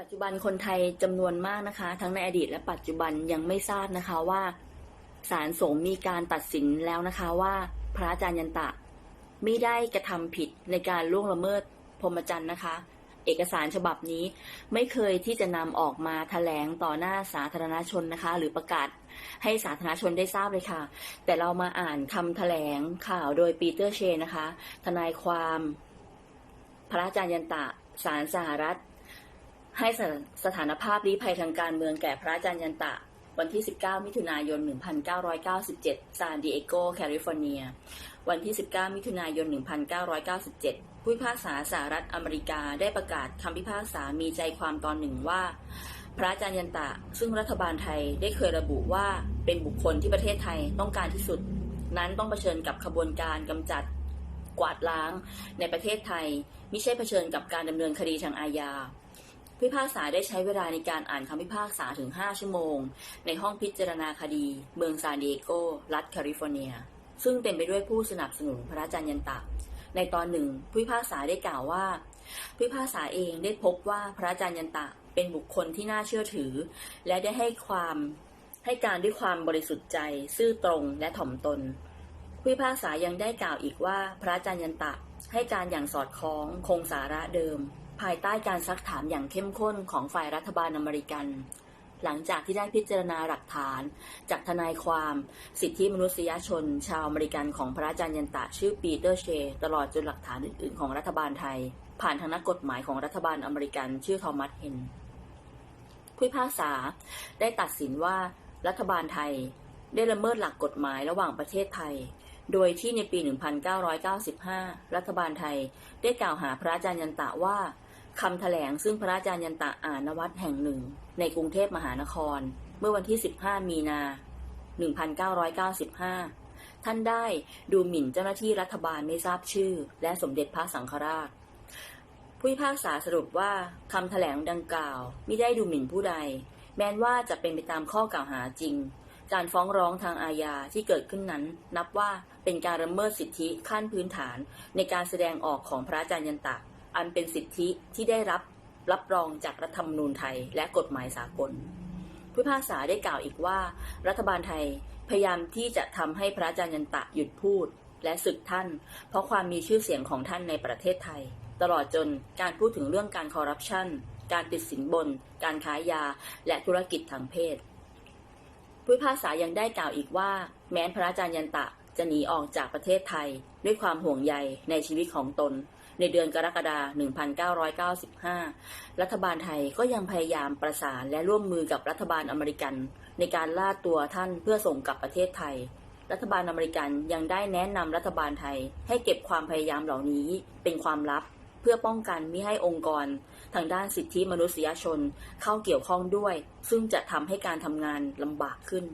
ปัจจุบันคนไทยจำนวนมากนะคะ ทั้งในอดีตและปัจจุบันยังไม่ทราบนะคะว่าศาลสงฆ์มีการตัดสินแล้วนะคะว่าพระอาจารย์ยันตะไม่ได้กระทำผิดในการล่วงละเมิดพรหมจรรย์นะคะ เอกสารฉบับนี้ไม่เคยที่จะนำออกมาแถลงต่อหน้าสาธารณชนนะคะ หรือประกาศให้สาธารณชนได้ทราบเลยค่ะ แต่เรามาอ่านคำแถลงข่าวโดยปีเตอร์เชนนะคะ ทนายความ พระอาจารย์ยันตะศาลสหรัฐ ให้สถสถานภาพลี้ภัยทางการเมืองแก่พระอาจารย์ยันตะ วันที่ 19 มิถุนายน 1997 ซานดิเอโก แคลิฟอร์เนีย วันที่ 19 มิถุนายน 1997 ผู้พิพากษาสหรัฐอเมริกาได้ประกาศคำพิพากษามีใจความตอนหนึ่งว่า พระอาจารย์ยันตะ ซึ่งรัฐบาลไทยได้เคยระบุว่าเป็นบุคคลที่ประเทศไทยต้องการที่สุด นั้นต้องเผชิญกับขบวนการกำจัดกวาดล้างในประเทศไทย ไม่ใช่เผชิญกับการดำเนินคดีทางอาญา พิพากษาได้ใช้เวลาในการอ่านคำพิพากษาถึง 5 ชั่วโมง ในห้องพิจารณาคดี เมืองซานดิเอโก รัฐแคลิฟอร์เนีย ซึ่งเต็มไปด้วยผู้สนับสนุนพระจารย์ยันตะ ในตอนหนึ่งผู้พิพากษาได้กล่าวว่าผู้พิพากษาเองได้พบว่าพระจารย์ยันตะเป็นบุคคลที่น่าเชื่อถือ และได้ให้ความให้การด้วยความบริสุทธิ์ใจ ซื่อตรงและถ่อมตนผู้พิพากษายังได้กล่าวอีกว่าพระจารย์ยันตะให้การอย่างสอดคล้องคงสาระเดิม ภายใต้การซักถามอย่างเข้มข้นของฝ่ายรัฐบาลอเมริกัน หลังจากที่ได้พิจารณาหลักฐาน จากทนายความ สิทธิมนุษยชน ชาวอเมริกันของพระอาจารย์ยันตะชื่อปีเตอร์เช ตลอดจนหลักฐานอื่น ๆ ของรัฐบาลไทย ผ่านทางนักกฎหมายของรัฐบาลอเมริกันชื่อทอมัสเฮนผู้พิพากษาได้ตัดสินว่ารัฐบาลไทย ได้ละเมิดหลักกฎหมายระหว่างประเทศไทย โดยที่ในปี 1995 รัฐบาลไทยได้กล่าวหาพระอาจารย์ยันตะว่า คำแถลงซึ่งพระอาจารย์ยันตะอ่านนวัดแห่งหนึ่ง ในกรุงเทพมหานคร เมื่อวันที่ 15 มีนา 1995 ท่านได้ดูหมิ่นเจ้าหน้าที่รัฐบาลไม่ทราบชื่อ และสมเด็จพระสังฆราช ผู้พิพากษาสรุปว่าคำแถลงดังกล่าว ไม่ได้ดูหมิ่นผู้ใด แม้นว่าจะเป็นไปตามข้อกล่าวหาจริง การฟ้องร้องทางอาญาที่เกิดขึ้นนั้น นับว่าเป็นการละเมิดสิทธิขั้นพื้นฐานในการแสดงออกของพระอาจารย์ยันตะ อันเป็นสิทธิที่ได้รับรับรองจากรัฐธรรมนูญไทยและกฎหมายสากลผู้พิพากษาได้กล่าวอีกว่า รัฐบาลไทยพยายามที่จะทำให้พระอาจารย์ยันตะหยุดพูด และศึกท่าน เพราะความมีชื่อเสียงของท่านในประเทศไทย ตลอดจนการพูดถึงเรื่องการคอร์รัปชันการติดสินบน การค้ายา และธุรกิจทางเพศผู้พิพากษายังได้กล่าวอีกว่า แม้นพระอาจารย์ยันตะจะหนีออกจากประเทศไทย ด้วยความห่วงใยในชีวิตของตน ในเดือนกรกฎาคม 1995 รัฐบาลไทยก็ยังพยายามประสานและร่วมมือกับรัฐบาลอเมริกัน ในการล่าตัวท่านเพื่อส่งกลับประเทศไทย รัฐบาลอเมริกันยังได้แนะนำรัฐบาลไทย ให้เก็บความพยายามเหล่านี้เป็นความลับเพื่อป้องกันมิให้องค์กร ทางด้านสิทธิมนุษยชนเข้าเกี่ยวข้องด้วย ซึ่งจะทำให้การทำงานลำบากขึ้น